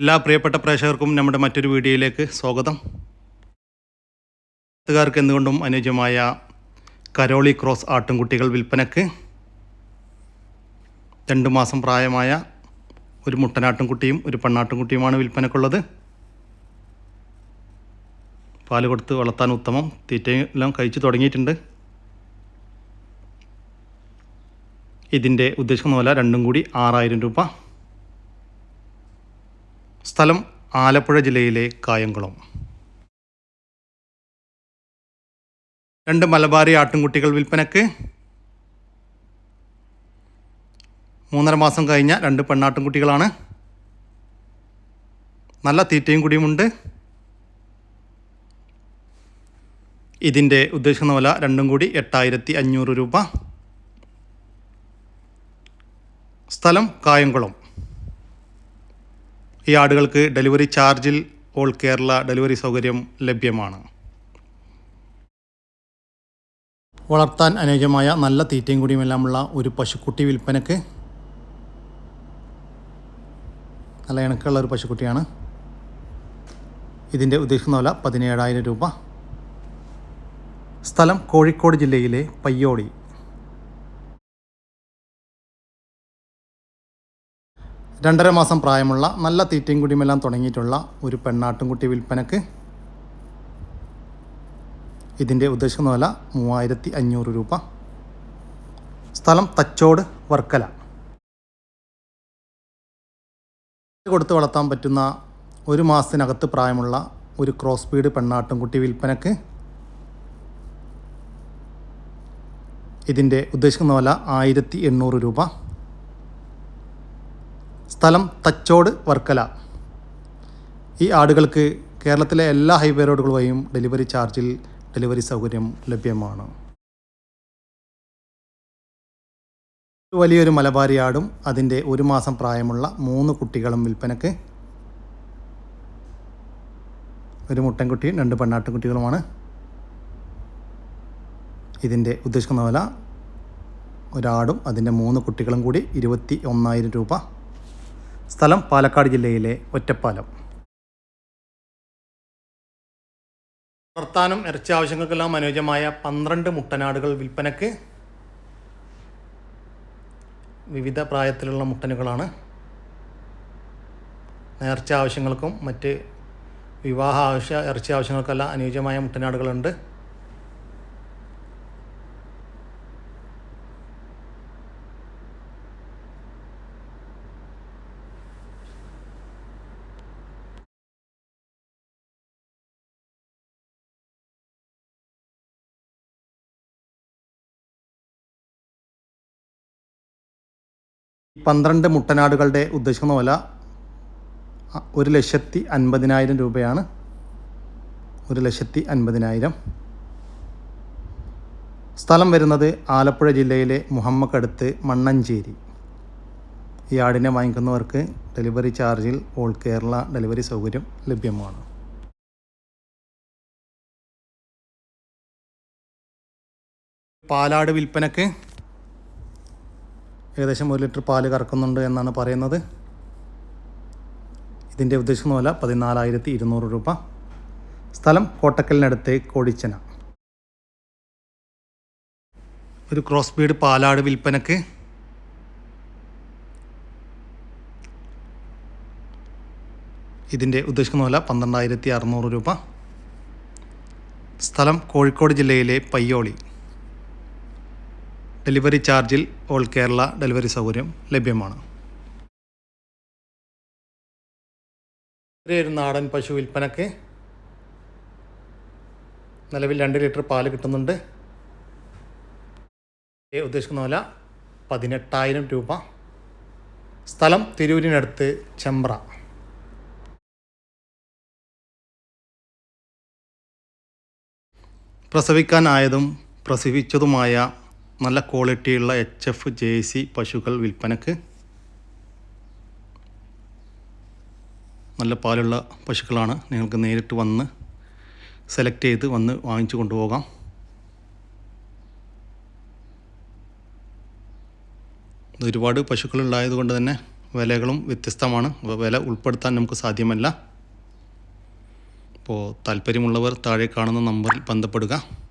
എല്ലാ പ്രിയപ്പെട്ട പ്രേക്ഷകർക്കും നമ്മുടെ മറ്റൊരു വീഡിയോയിലേക്ക് സ്വാഗതം. എഴുത്തുകാർക്ക് എന്തുകൊണ്ടും അനുയോജ്യമായ കരോളി ക്രോസ് ആട്ടിൻകുട്ടികൾ വിൽപ്പനക്ക് രണ്ട് മാസം പ്രായമായ ഒരു മുട്ടനാട്ടിൻകുട്ടിയും ഒരു പെണ്ണാട്ടിൻകുട്ടിയുമാണ് വിൽപ്പനക്കുള്ളത്. പാൽ കൊടുത്ത് വളർത്താൻ ഉത്തമം തീറ്റയെല്ലാം കഴിച്ചു തുടങ്ങിയിട്ടുണ്ട്. ഇതിന്റെ ഉദ്ദേശിക്കുന്ന പോലെ രണ്ടും കൂടി ആറായിരം രൂപ. സ്ഥലം ആലപ്പുഴ ജില്ലയിലെ കായംകുളം. രണ്ട് മലബാരി ആട്ടിൻകുട്ടികൾ വിൽപ്പനക്ക്. മൂന്നര മാസം കഴിഞ്ഞ രണ്ട് പെണ്ണാട്ടിൻകുട്ടികളാണ് നല്ല തീറ്റയും കുടിയുമുണ്ട്. ഇതിന്റെ ഉദ്ദേശിക്കുന്ന വില രണ്ടും കൂടി എട്ടായിരത്തി അഞ്ഞൂറ് രൂപ. സ്ഥലം കായംകുളം. ഈ ആടുകൾക്ക് ഡെലിവറി ചാർജിൽ ഓൾ കേരള ഡെലിവറി സൗകര്യം ലഭ്യമാണ്. വളർത്താൻ അനുയോജ്യമായ നല്ല തീറ്റയും കൂടിയുമെല്ലാമുള്ള ഒരു പശുക്കുട്ടി വിൽപ്പനക്ക് നല്ല ഇണക്കുള്ള ഒരു പശുക്കുട്ടിയാണ്. ഇതിന്റെ ഉദ്ദേശിക്കുന്ന വില പതിനേഴായിരം രൂപ. സ്ഥലം കോഴിക്കോട് ജില്ലയിലെ പയ്യോളി രണ്ടര മാസം പ്രായമുള്ള നല്ല തീറ്റയും കുടിയുമെല്ലാം തുടങ്ങിയിട്ടുള്ള ഒരു പെണ്ണാട്ടുംകുട്ടി വിൽപ്പനക്ക് ഇതിന്റെ ഉദ്ദേശിക്കുന്ന വില മൂവായിരത്തി അഞ്ഞൂറ് രൂപ. സ്ഥലം തച്ചോട് വർക്കല. കൊടുത്ത് വളർത്താൻ പറ്റുന്ന ഒരു മാസത്തിനകത്ത് പ്രായമുള്ള ഒരു ക്രോസ് ബീഡ് പെണ്ണാട്ടുംകുട്ടി വിൽപ്പനക്ക് ഇതിന്റെ ഉദ്ദേശിക്കുന്ന വില ആയിരത്തി എണ്ണൂറ് രൂപ. സ്ഥലം തച്ചോട് വർക്കല. ഈ ആടുകൾക്ക് കേരളത്തിലെ എല്ലാ ഹൈവേ റോഡുകൾ വഴിയും ഡെലിവറി ചാർജിൽ ഡെലിവറി സൗകര്യം ലഭ്യമാണ്. വലിയൊരു മലബാരി ആടും അതിന്റെ ഒരു മാസം പ്രായമുള്ള മൂന്ന് കുട്ടികളും വിൽപ്പനക്ക് ഒരു മുട്ടൻകുട്ടിയും രണ്ട് പെണ്ണാട്ടുകുട്ടികളുമാണ്. ഇതിന്റെ ഉദ്ദേശിക്കുന്ന വില ഒരാടും അതിന്റെ മൂന്ന് കുട്ടികളും കൂടി ഇരുപത്തി ഒന്നായിരം രൂപ. സ്ഥലം പാലക്കാട് ജില്ലയിലെ ഒറ്റപ്പാലം. വളർത്താനും ഇറച്ചി ആവശ്യങ്ങൾക്കെല്ലാം അനുയോജ്യമായ പന്ത്രണ്ട് മുട്ടനാടുകൾ വിൽപ്പനക്ക് വിവിധ പ്രായത്തിലുള്ള മുട്ടനുകളാണ്. നേർച്ച ആവശ്യങ്ങൾക്കും മറ്റ് വിവാഹ ആവശ്യ ഇറച്ചി ആവശ്യങ്ങൾക്കെല്ലാം അനുയോജ്യമായ മുട്ടനാടുകളുണ്ട്. പന്ത്രണ്ട് മുട്ടനാടുകളുടെ ഉദ്ദേശിക്കുന്ന വില ഒരു ലക്ഷത്തി അൻപതിനായിരം രൂപയാണ്. ഒരു ലക്ഷത്തി അൻപതിനായിരം. സ്ഥലം വരുന്നത് ആലപ്പുഴ ജില്ലയിലെ മുഹമ്മക്കടുത്ത് മണ്ണഞ്ചേരി. ഈ ആടിനെ വാങ്ങിക്കുന്നവർക്ക് ഡെലിവറി ചാർജിൽ ഓൾ കേരള ഡെലിവറി സൗകര്യം ലഭ്യമാണ്. പാലാട് വിൽപ്പനക്ക് ഏകദേശം ഒരു ലിറ്റർ പാൽ കറക്കുന്നുണ്ട് എന്നാണ് പറയുന്നത്. ഇതിന്റെ ഉദ്ദേശിക്കുന്ന വില പതിനാലായിരത്തി ഇരുന്നൂറ് രൂപ. സ്ഥലം കോട്ടക്കലിനടുത്ത് കോടിച്ചന. ഒരു ക്രോസ് ബീഡ് പാലാട് വിൽപ്പനക്ക്. ഇതിന്റെ ഉദ്ദേശിക്കുന്ന വില പന്ത്രണ്ടായിരത്തി അറുന്നൂറ് രൂപ. സ്ഥലം കോഴിക്കോട് ജില്ലയിലെ പയ്യോളി. ഡെലിവറി ചാർജിൽ ഓൾ കേരള ഡെലിവറി സൗകര്യം ലഭ്യമാണ്. ഒരു നാടൻ പശു വിൽപ്പനക്ക് നിലവിൽ രണ്ട് ലിറ്റർ പാൽ കിട്ടുന്നുണ്ട്. ഉദ്ദേശിക്കുന്ന വില പതിനെട്ടായിരം രൂപ. സ്ഥലം തിരൂരിനടുത്ത് ചെമ്പ്ര. പ്രസവിക്കാനായതും പ്രസവിച്ചതുമായ നല്ല ക്വാളിറ്റിയുള്ള എച്ച് എഫ് ജെ സി പശുക്കൾ വിൽപ്പനക്ക് നല്ല പാലുള്ള പശുക്കളാണ്. നിങ്ങൾക്ക് നേരിട്ട് വന്ന് സെലക്ട് ചെയ്ത് വന്ന് വാങ്ങിച്ചു കൊണ്ടുപോകാം. ഒരുപാട് പശുക്കളുണ്ടായത് കൊണ്ട് തന്നെ വിലകളും വ്യത്യസ്തമാണ്. വില ഉൾപ്പെടുത്താൻ നമുക്ക് സാധ്യമല്ല. അപ്പോൾ താല്പര്യമുള്ളവർ താഴെ കാണുന്ന നമ്പറിൽ ബന്ധപ്പെടുക.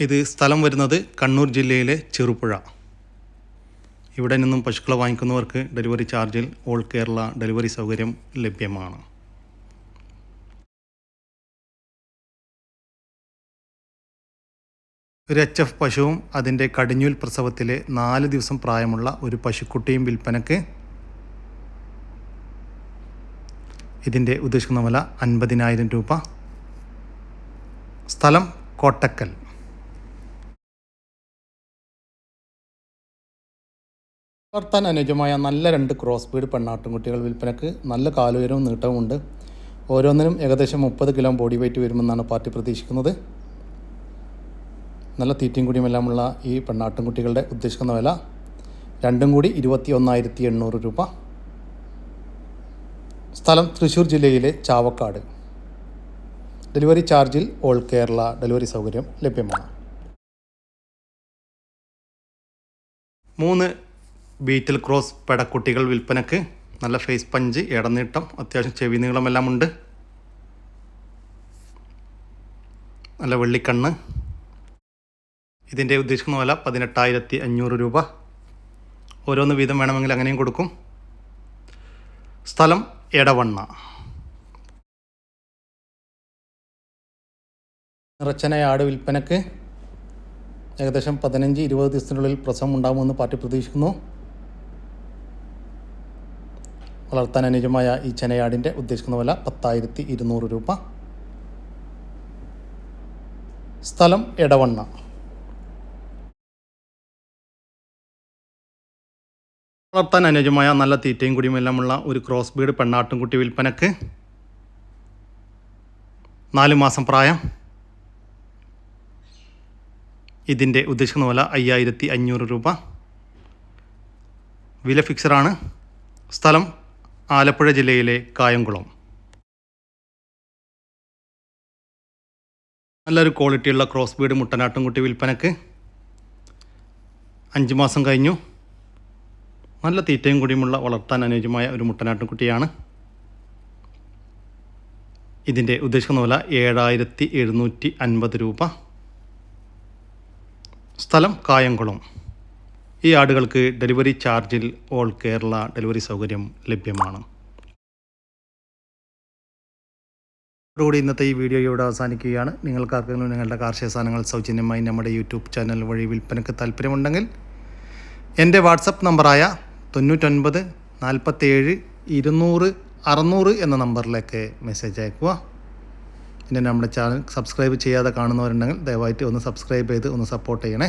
ഇത് സ്ഥലം വരുന്നത് കണ്ണൂർ ജില്ലയിലെ ചെറുപുഴ. ഇവിടെ നിന്നും പശുക്കളെ വാങ്ങിക്കുന്നവർക്ക് ഡെലിവറി ചാർജിൽ ഓൾ കേരള ഡെലിവറി സൗകര്യം ലഭ്യമാണ്. ഒരു എച്ച് എഫ് പശുവും അതിന്റെ കടിഞ്ഞൂൽ പ്രസവത്തിലെ നാല് ദിവസം പ്രായമുള്ള ഒരു പശുക്കുട്ടിയും വിൽപ്പനക്ക് ഇതിന്റെ ഉദ്ദേശിക്കുന്ന വില അൻപതിനായിരം രൂപ. സ്ഥലം കോട്ടക്കൽ. വളർത്താൻ അനുയോജ്യമായ നല്ല രണ്ട് ക്രോസ് ബീഡ് പെണ്ണാട്ടുംകുട്ടികൾ വിൽപ്പനക്ക് നല്ല കാലുയരവും നീട്ടവുമുണ്ട്. ഓരോന്നിനും ഏകദേശം മുപ്പത് കിലോ ബോഡി വെയിറ്റ് വരുമെന്നാണ് പാർട്ടി പ്രതീക്ഷിക്കുന്നത്. നല്ല തീറ്റയും കുടിയുമെല്ലാമുള്ള ഈ പെണ്ണാട്ടുംകുട്ടികളുടെ ഉദ്ദേശിക്കുന്ന വില രണ്ടും കൂടി ഇരുപത്തി ഒന്നായിരത്തി എണ്ണൂറ് രൂപ. സ്ഥലം തൃശ്ശൂർ ജില്ലയിലെ ചാവക്കാട്. ഡെലിവറി ചാർജിൽ ഓൾ കേരള ഡെലിവറി സൗകര്യം ലഭ്യമാണ്. മൂന്ന് ബീറ്റൽ ക്രോസ് പെടക്കുട്ടികൾ വിൽപ്പനക്ക് നല്ല ഫേസ് പഞ്ച് ഇടനീട്ടം അത്യാവശ്യം ചെവി നീളമെല്ലാം ഉണ്ട് നല്ല വെള്ളിക്കണ്ണ്. ഇതിന്റെ ഉദ്ദേശിക്കുന്ന വില പതിനെട്ടായിരത്തി അഞ്ഞൂറ് രൂപ. ഓരോന്ന് വീതം വേണമെങ്കിൽ അങ്ങനെയും കൊടുക്കും. സ്ഥലം എടവണ്ണ. നിറച്ചനയാട് വിൽപ്പനക്ക് ഏകദേശം പതിനഞ്ച് ഇരുപത് ദിവസത്തിനുള്ളിൽ പ്രസവം ഉണ്ടാകുമെന്ന് പാർട്ടി പ്രതീക്ഷിക്കുന്നു. വളർത്താൻ അനുയോജ്യമായ ഈ ചെനയാടിന്റെ ഉദ്ദേശിക്കുന്ന വില പത്തായിരത്തി ഇരുന്നൂറ് രൂപ. സ്ഥലം എടവണ്ണ. വളർത്താൻ അനുയോജ്യമായ നല്ല തീറ്റയും കുടിയും എല്ലാമുള്ള ഒരു ക്രോസ് ബീഡ് പെണ്ണാട്ടുംകുട്ടി വിൽപ്പനക്ക് നാല് മാസം പ്രായം. ഇതിന്റെ ഉദ്ദേശിക്കുന്ന വില അയ്യായിരത്തി അഞ്ഞൂറ് രൂപ. വില ഫിക്സറാണ് സ്ഥലം ആലപ്പുഴ ജില്ലയിലെ കായംകുളം. നല്ലൊരു ക്വാളിറ്റിയുള്ള ക്രോസ് ബീഡ് മുട്ടനാട്ടുംകുട്ടി വിൽപ്പനക്ക് അഞ്ച് മാസം കഴിഞ്ഞു. നല്ല തീറ്റയും കൂടിയുമുള്ള വളർത്താൻ അനുയോജ്യമായ ഒരു മുട്ടനാട്ടുംകുട്ടിയാണ്. ഇതിന്റെ ഉദ്ദേശിക്കുന്ന വില ഏഴായിരത്തി എഴുന്നൂറ്റി അൻപത് രൂപ. സ്ഥലം കായംകുളം. ഈ ആടുകൾക്ക് ഡെലിവറി ചാർജിൽ ഓൾ കേരള ഡെലിവറി സൗകര്യം ലഭ്യമാണ്. അതോടുകൂടി ഇന്നത്തെ ഈ വീഡിയോ ഇവിടെ അവസാനിക്കുകയാണ്. നിങ്ങൾക്ക് ആർക്കെങ്കിലും നിങ്ങളുടെ കാർഷിക സാധനങ്ങൾ സൗജന്യമായി നമ്മുടെ യൂട്യൂബ് ചാനൽ വഴി വിൽപ്പനയ്ക്ക് താല്പര്യമുണ്ടെങ്കിൽ എന്റെ വാട്സപ്പ് നമ്പറായ തൊണ്ണൂറ്റൊൻപത് നാൽപ്പത്തേഴ് ഇരുന്നൂറ് അറുന്നൂറ് എന്ന നമ്പറിലേക്ക് മെസ്സേജ് അയക്കുക പിന്നെ നമ്മുടെ ചാനൽ സബ്സ്ക്രൈബ് ചെയ്യാതെ കാണുന്നവരുണ്ടെങ്കിൽ ദയവായിട്ട് ഒന്ന് സബ്സ്ക്രൈബ് ചെയ്ത് ഒന്ന് സപ്പോർട്ട് ചെയ്യണേ.